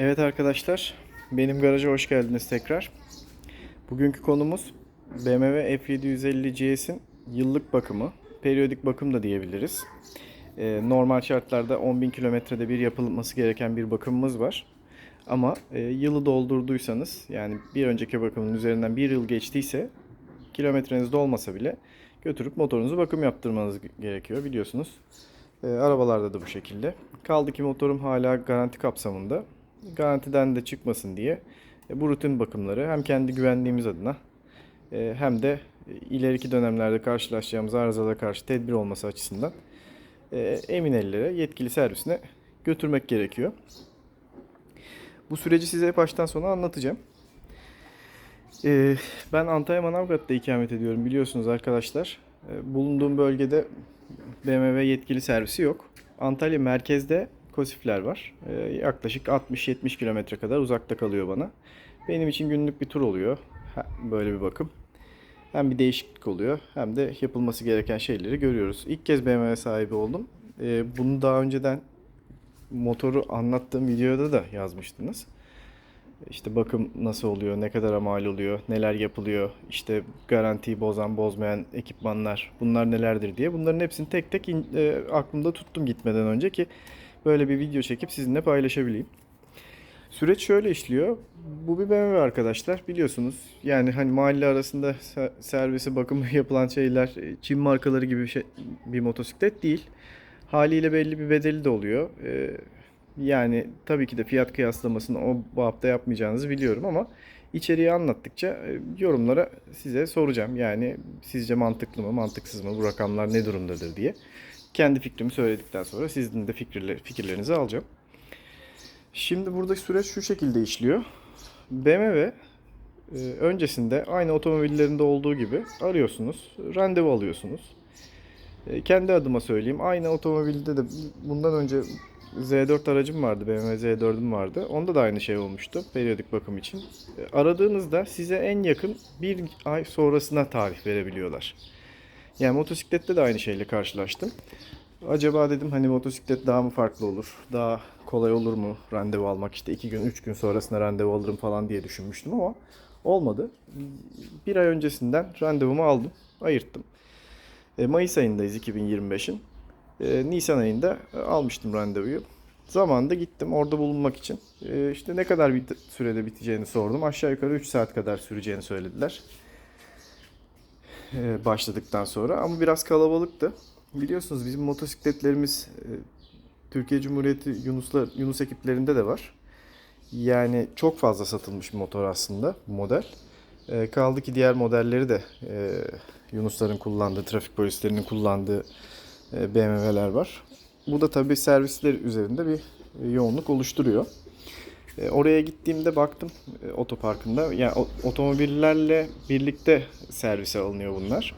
Evet arkadaşlar, benim garaja hoş geldiniz tekrar. Bugünkü konumuz BMW F750 GS'in yıllık bakımı, periyodik bakım da diyebiliriz. Ee, normal şartlarda 10.000 kilometrede bir yapılması gereken bir bakımımız var. Ama e, yılı doldurduysanız, yani bir önceki bakımın üzerinden bir yıl geçtiyse, kilometreniz dolmasa bile götürüp motorunuzu bakım yaptırmanız gerekiyor biliyorsunuz. E, arabalarda da bu şekilde. Kaldı ki motorum hala garanti kapsamında. Garantiden de çıkmasın diye e, bu rutin bakımları hem kendi güvenliğimiz adına e, hem de ileriki dönemlerde karşılaşacağımız arızalara karşı tedbir olması açısından e, emin ellere, yetkili servisine götürmek gerekiyor. Bu süreci size baştan sona anlatacağım. E, ben Antalya Manavgat'ta ikamet ediyorum biliyorsunuz arkadaşlar. E, bulunduğum bölgede BMW yetkili servisi yok. Antalya merkezde Kosifler var. Ee, yaklaşık 60-70 kilometre kadar uzakta kalıyor bana. Benim için günlük bir tur oluyor. Böyle bir bakım. Hem bir değişiklik oluyor hem de yapılması gereken şeyleri görüyoruz. İlk kez BMW sahibi oldum. Ee, bunu daha önceden motoru anlattığım videoda da yazmıştınız. İşte bakım nasıl oluyor, ne kadar mal oluyor, neler yapılıyor, işte garantiyi bozan bozmayan ekipmanlar bunlar nelerdir diye. Bunların hepsini tek tek e, aklımda tuttum gitmeden önce ki böyle bir video çekip sizinle paylaşabileyim. Süreç şöyle işliyor. Bu bir BMW arkadaşlar biliyorsunuz. Yani hani mahalle arasında se- servisi bakımı yapılan şeyler e, Çin markaları gibi bir, şey, bir motosiklet değil. Haliyle belli bir bedeli de oluyor. Ee, yani tabii ki de fiyat kıyaslamasını o babda yapmayacağınızı biliyorum ama içeriği anlattıkça e, yorumlara size soracağım. Yani sizce mantıklı mı, mantıksız mı, bu rakamlar ne durumdadır diye. Kendi fikrimi söyledikten sonra sizin de fikirler, fikirlerinizi alacağım. Şimdi burada süreç şu şekilde işliyor. BMW e, öncesinde aynı otomobillerinde olduğu gibi arıyorsunuz, randevu alıyorsunuz. E, Kendi adıma söyleyeyim. Aynı otomobilde de bundan önce Z4 aracım vardı. BMW Z4'üm vardı. Onda da aynı şey olmuştu. Periyodik bakım için. E, Aradığınızda size en yakın bir ay sonrasına tarih verebiliyorlar. Yani motosiklette de aynı şeyle karşılaştım. Acaba dedim hani motosiklet daha mı farklı olur? Daha kolay olur mu randevu almak? işte iki gün, üç gün sonrasında randevu alırım falan diye düşünmüştüm ama olmadı. Bir ay öncesinden randevumu aldım, ayırttım. E, Mayıs ayındayız 2025'in. E, Nisan ayında almıştım randevuyu. Zamanında gittim orada bulunmak için. E, işte ne kadar bir sürede biteceğini sordum. Aşağı yukarı 3 saat kadar süreceğini söylediler. E, başladıktan sonra ama biraz kalabalıktı. Biliyorsunuz bizim motosikletlerimiz e, Türkiye Cumhuriyeti Yunuslar, Yunus ekiplerinde de var. Yani çok fazla satılmış bir motor aslında bu model. E, kaldı ki diğer modelleri de Yunusların kullandığı, trafik polislerinin kullandığı BMW'ler var. Bu da tabii servisler üzerinde bir yoğunluk oluşturuyor. E, Oraya gittiğimde baktım e, otoparkında. Yani otomobillerle birlikte servise alınıyor bunlar.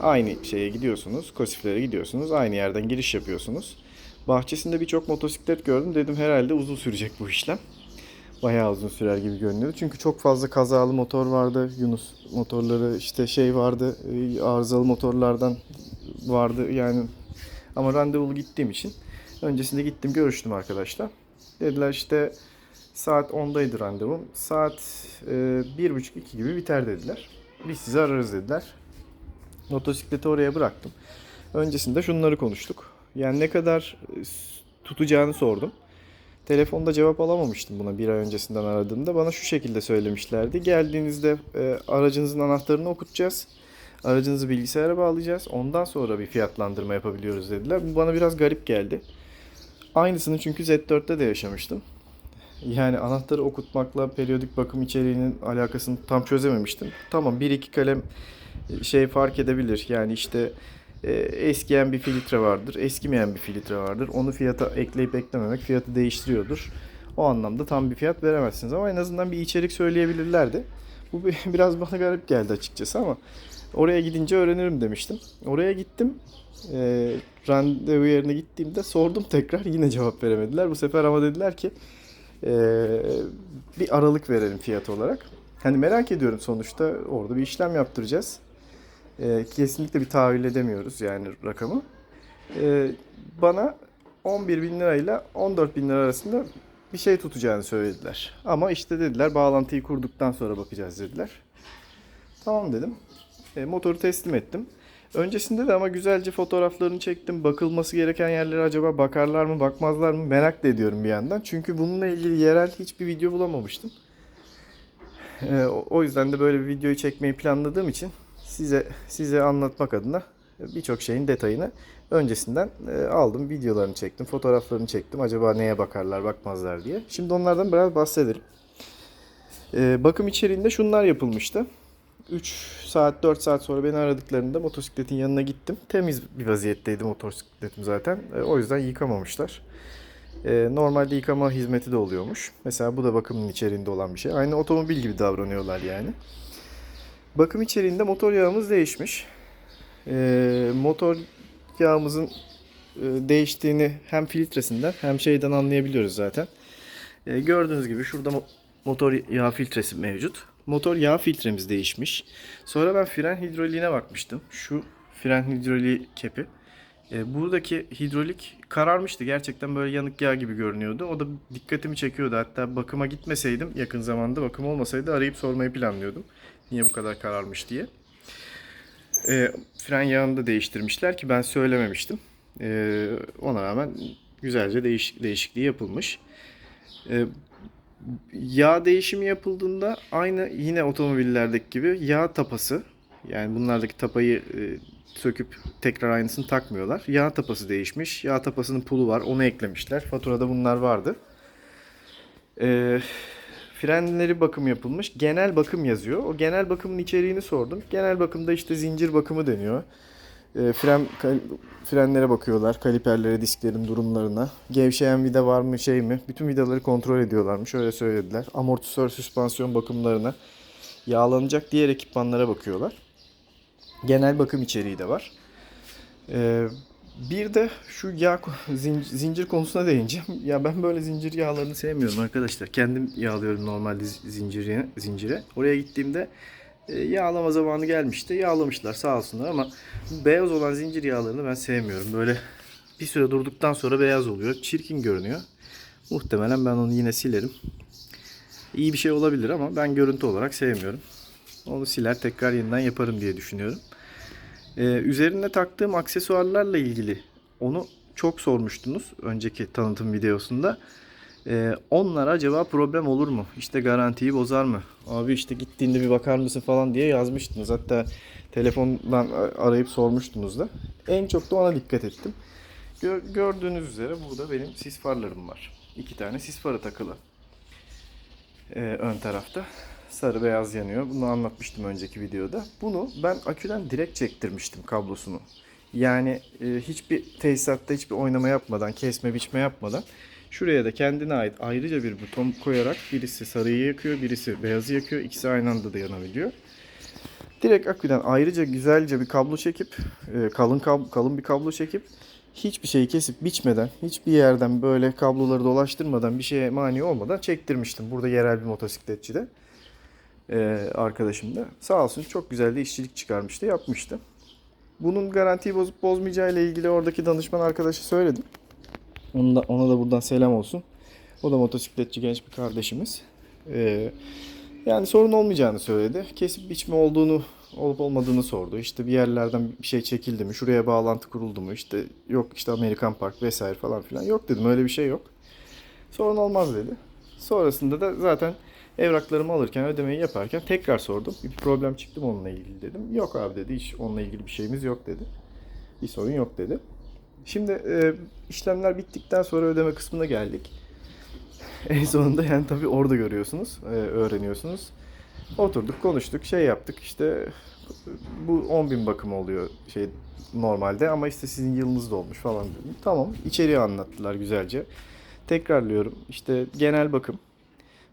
Aynı şeye gidiyorsunuz, Kosiflere gidiyorsunuz, aynı yerden giriş yapıyorsunuz. Bahçesinde birçok motosiklet gördüm. Dedim herhalde uzun sürecek bu işlem. Bayağı uzun sürer gibi görünüyordu. Çünkü çok fazla kazalı motor vardı. Yunus motorları işte şey vardı. e, Arızalı motorlardan vardı. Yani ama randevulu gittiğim için öncesinde gittim görüştüm arkadaşlar. Dediler işte saat 10'daydı randevum. Saat e, bir buçuk iki gibi biter dediler. Biz sizi ararız dediler. Motosikleti oraya bıraktım. Öncesinde şunları konuştuk. Yani ne kadar e, tutacağını sordum. Telefonda cevap alamamıştım buna bir ay öncesinden aradığımda. Bana şu şekilde söylemişlerdi. Geldiğinizde e, aracınızın anahtarını okutacağız. Aracınızı bilgisayara bağlayacağız. Ondan sonra bir fiyatlandırma yapabiliyoruz dediler. Bu bana biraz garip geldi. Aynısını çünkü Z4'te de yaşamıştım. Yani anahtarı okutmakla periyodik bakım içeriğinin alakasını tam çözememiştim. Tamam bir iki kalem e, şey fark edebilir. Yani işte e, eskiyen bir filtre vardır, eskimeyen bir filtre vardır. Onu fiyata ekleyip eklememek fiyatı değiştiriyordur. O anlamda tam bir fiyat veremezsiniz ama en azından bir içerik söyleyebilirlerdi. Bu bir- biraz bana garip geldi açıkçası ama oraya gidince öğrenirim demiştim. Oraya gittim. E, randevu yerine gittiğimde sordum tekrar yine cevap veremediler. Bu sefer ama dediler ki e, bir aralık verelim fiyat olarak. Hani merak ediyorum sonuçta orada bir işlem yaptıracağız. E, kesinlikle bir tahvil edemiyoruz yani rakamı. E, bana 11 bin lirayla 14 bin lira arasında bir şey tutacağını söylediler. Ama işte dediler bağlantıyı kurduktan sonra bakacağız dediler. Tamam dedim. E, motoru teslim ettim. Öncesinde de ama güzelce fotoğraflarını çektim. Bakılması gereken yerlere acaba bakarlar mı, bakmazlar mı merak da ediyorum bir yandan. Çünkü bununla ilgili yerel hiçbir video bulamamıştım. E, o- yüzden de böyle bir videoyu çekmeyi planladığım için size size anlatmak adına birçok şeyin detayını öncesinden e, aldım. Videolarını çektim, fotoğraflarını çektim. Acaba neye bakarlar, bakmazlar diye. Şimdi onlardan biraz bahsedelim. E, bakım içeriğinde şunlar yapılmıştı. 3 saat 4 saat sonra beni aradıklarında motosikletin yanına gittim. Temiz bir vaziyetteydi motosikletim zaten. E, o yüzden yıkamamışlar. E, normalde yıkama hizmeti de oluyormuş. Mesela bu da bakımın içeriğinde olan bir şey. Aynı otomobil gibi davranıyorlar yani. Bakım içeriğinde motor yağımız değişmiş. E, motor yağımızın değiştiğini hem filtresinden hem şeyden anlayabiliyoruz zaten. Gördüğünüz gibi şurada mo- motor yağ filtresi mevcut. Motor yağ filtremiz değişmiş. Sonra ben fren hidroliğine bakmıştım. Şu fren hidroliği kepi. E, buradaki hidrolik kararmıştı. Gerçekten böyle yanık yağ gibi görünüyordu. O da dikkatimi çekiyordu. Hatta bakıma gitmeseydim yakın zamanda bakım olmasaydı arayıp sormayı planlıyordum. Niye bu kadar kararmış diye. E, fren yağını da değiştirmişler ki ben söylememiştim. E, ona rağmen güzelce değiş, değişikliği yapılmış. E, yağ değişimi yapıldığında aynı yine otomobillerdeki gibi yağ tapası yani bunlardaki tapayı e, söküp tekrar aynısını takmıyorlar. Yağ tapası değişmiş. Yağ tapasının pulu var. Onu eklemişler. Faturada bunlar vardı. E, frenleri bakım yapılmış. Genel bakım yazıyor. O genel bakımın içeriğini sordum. Genel bakımda işte zincir bakımı deniyor. E, fren frenlere bakıyorlar, kaliperlere, disklerin durumlarına. Gevşeyen vida var mı, şey mi? Bütün vidaları kontrol ediyorlarmış. Öyle söylediler. Amortisör, süspansiyon bakımlarına, yağlanacak diğer ekipmanlara bakıyorlar. Genel bakım içeriği de var. E, bir de şu yağ ko- zin- zincir konusuna değineceğim. Ya ben böyle zincir yağlarını sevmiyorum arkadaşlar. Kendim yağlıyorum normalde zi- zincire. Oraya gittiğimde yağlama zamanı gelmişti. Yağlamışlar sağ olsunlar ama beyaz olan zincir yağlarını ben sevmiyorum. Böyle bir süre durduktan sonra beyaz oluyor. Çirkin görünüyor. Muhtemelen ben onu yine silerim. İyi bir şey olabilir ama ben görüntü olarak sevmiyorum. Onu siler tekrar yeniden yaparım diye düşünüyorum. Ee, üzerine taktığım aksesuarlarla ilgili onu çok sormuştunuz önceki tanıtım videosunda. Ee, onlar acaba problem olur mu? İşte garantiyi bozar mı? Abi işte gittiğinde bir bakar mısın falan diye yazmıştınız. Hatta telefondan arayıp sormuştunuz da. En çok da ona dikkat ettim. Gör- gördüğünüz üzere burada benim sis farlarım var. İki tane sis farı takılı. Ee, ön tarafta. Sarı beyaz yanıyor. Bunu anlatmıştım önceki videoda. Bunu ben aküden direkt çektirmiştim kablosunu. Yani e, hiçbir tesisatta hiçbir oynama yapmadan, kesme biçme yapmadan şuraya da kendine ait ayrıca bir buton koyarak birisi sarıyı yakıyor, birisi beyazı yakıyor. İkisi aynı anda da yanabiliyor. Direkt aküden ayrıca güzelce bir kablo çekip e, kalın kalın bir kablo çekip hiçbir şeyi kesip biçmeden, hiçbir yerden böyle kabloları dolaştırmadan bir şeye mani olmadan çektirmiştim. Burada yerel bir motosikletçi de e, arkadaşım da. Sağ olsun çok güzel de işçilik çıkarmıştı, yapmıştı. Bunun garantiyi bozup bozmayacağı ile ilgili oradaki danışman arkadaşı söyledim. Ona da, ona da buradan selam olsun. O da motosikletçi genç bir kardeşimiz. Ee, yani sorun olmayacağını söyledi. Kesip biçme olduğunu olup olmadığını sordu. İşte bir yerlerden bir şey çekildi mi? Şuraya bağlantı kuruldu mu? İşte yok işte Amerikan Park vesaire falan filan. Yok dedim öyle bir şey yok. Sorun olmaz dedi. Sonrasında da zaten evraklarımı alırken ödemeyi yaparken tekrar sordum. Bir problem çıktı mı onunla ilgili dedim. Yok abi dedi hiç onunla ilgili bir şeyimiz yok dedi. Bir sorun yok dedi. Şimdi e, işlemler bittikten sonra ödeme kısmına geldik. En sonunda yani tabii orada görüyorsunuz, e, öğreniyorsunuz. Oturduk, konuştuk, şey yaptık işte bu 10 bin bakım oluyor şey normalde ama işte sizin yılınız dolmuş falan dedim. Tamam, içeriği anlattılar güzelce. Tekrarlıyorum işte genel bakım,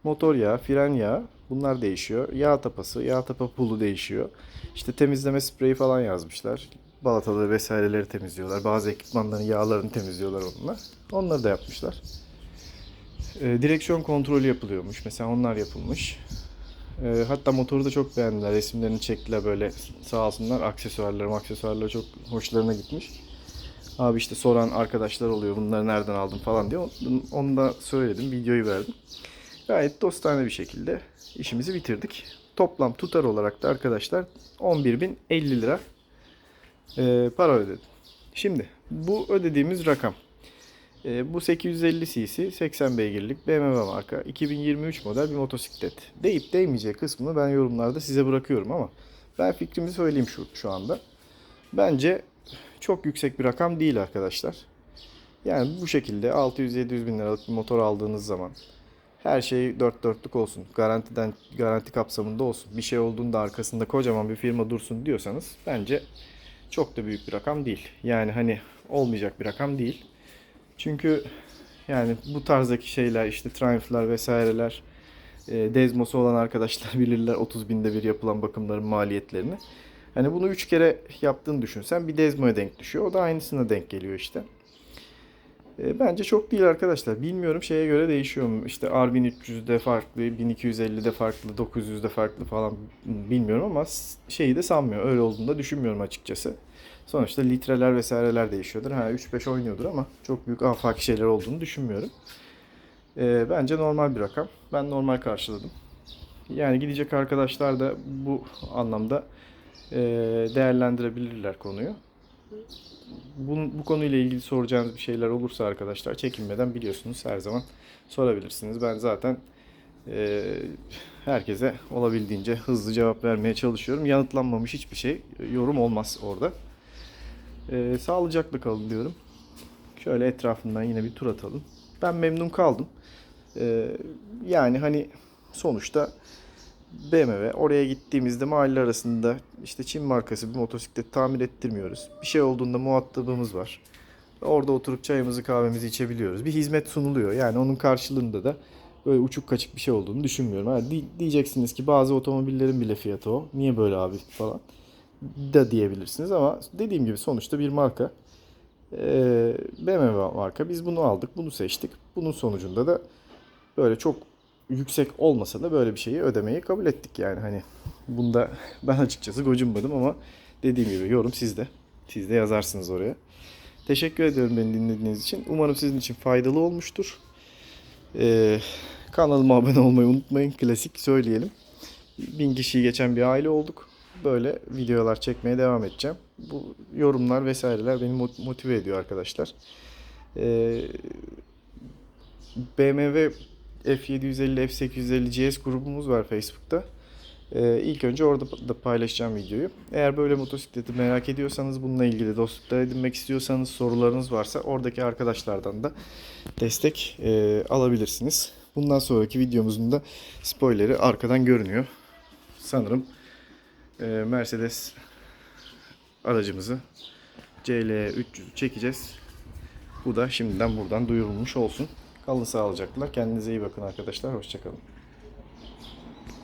motor yağı, fren yağı bunlar değişiyor. Yağ tapası, yağ tapa pulu değişiyor. İşte temizleme spreyi falan yazmışlar. Balataları vesaireleri temizliyorlar. Bazı ekipmanların yağlarını temizliyorlar onunla. Onları da yapmışlar. E, direksiyon kontrolü yapılıyormuş. Mesela onlar yapılmış. E, hatta motoru da çok beğendiler. Resimlerini çektiler böyle sağ olsunlar. Aksesuarları aksesuarları çok hoşlarına gitmiş. Abi işte soran arkadaşlar oluyor bunları nereden aldın falan diye. Onu- da söyledim, videoyu verdim. Gayet dostane bir şekilde işimizi bitirdik. Toplam tutar olarak da arkadaşlar 11.050 lira e, para ödedim. Şimdi bu ödediğimiz rakam. E, bu 850 cc 80 beygirlik BMW marka 2023 model bir motosiklet. Deyip değmeyeceği kısmını ben yorumlarda size bırakıyorum ama ben fikrimi söyleyeyim şu, şu anda. Bence çok yüksek bir rakam değil arkadaşlar. Yani bu şekilde 600-700 bin liralık bir motor aldığınız zaman her şey dört dörtlük olsun. Garantiden garanti kapsamında olsun. Bir şey olduğunda arkasında kocaman bir firma dursun diyorsanız bence çok da büyük bir rakam değil. Yani hani olmayacak bir rakam değil. Çünkü yani bu tarzdaki şeyler işte Triumph'lar vesaireler e, Desmos'u olan arkadaşlar bilirler 30 binde bir yapılan bakımların maliyetlerini. Hani bunu 3 kere yaptığını düşünsen bir Desmo'ya denk düşüyor. O da aynısına denk geliyor işte. E, bence çok değil arkadaşlar. Bilmiyorum şeye göre değişiyor mu? İşte R1300'de farklı, 1250'de farklı, 900'de farklı falan bilmiyorum ama şeyi de sanmıyorum. Öyle olduğunu da düşünmüyorum açıkçası. Sonuçta litreler vesaireler değişiyordur. Ha 3-5 oynuyordur ama çok büyük afaki şeyler olduğunu düşünmüyorum. E, bence normal bir rakam. Ben normal karşıladım. Yani gidecek arkadaşlar da bu anlamda e, değerlendirebilirler konuyu. Bu, bu konuyla ilgili soracağınız bir şeyler olursa arkadaşlar çekinmeden biliyorsunuz her zaman sorabilirsiniz. Ben zaten e, herkese olabildiğince hızlı cevap vermeye çalışıyorum. Yanıtlanmamış hiçbir şey yorum olmaz orada. E, sağlıcakla kalın diyorum. Şöyle etrafından yine bir tur atalım. Ben memnun kaldım. E, yani hani sonuçta BMW oraya gittiğimizde mahalle arasında işte Çin markası bir motosiklet tamir ettirmiyoruz. Bir şey olduğunda muhatabımız var. Orada oturup çayımızı kahvemizi içebiliyoruz. Bir hizmet sunuluyor. Yani onun karşılığında da böyle uçuk kaçık bir şey olduğunu düşünmüyorum. Ha, di- diyeceksiniz ki bazı otomobillerin bile fiyatı o. Niye böyle abi falan da diyebilirsiniz ama dediğim gibi sonuçta bir marka. Ee, BMW marka. Biz bunu aldık, bunu seçtik. Bunun sonucunda da böyle çok yüksek olmasa da böyle bir şeyi ödemeyi kabul ettik yani hani bunda ben açıkçası gocunmadım ama dediğim gibi yorum sizde. Siz de yazarsınız oraya. Teşekkür ediyorum beni dinlediğiniz için. Umarım sizin için faydalı olmuştur. Ee, kanalıma abone olmayı unutmayın. Klasik söyleyelim. Bin kişiyi geçen bir aile olduk. Böyle videolar çekmeye devam edeceğim. Bu yorumlar vesaireler beni mot- motive ediyor arkadaşlar. Ee, BMW F750, F850 GS grubumuz var Facebook'ta. Ee, ilk önce orada da paylaşacağım videoyu. Eğer böyle motosikleti merak ediyorsanız, bununla ilgili dostluklar edinmek istiyorsanız, sorularınız varsa oradaki arkadaşlardan da destek e, alabilirsiniz. Bundan sonraki videomuzun da spoileri arkadan görünüyor. Sanırım e, Mercedes aracımızı CL 300 çekeceğiz. Bu da şimdiden buradan duyurulmuş olsun. Kalın sağlıcakla. Kendinize iyi bakın arkadaşlar. Hoşçakalın.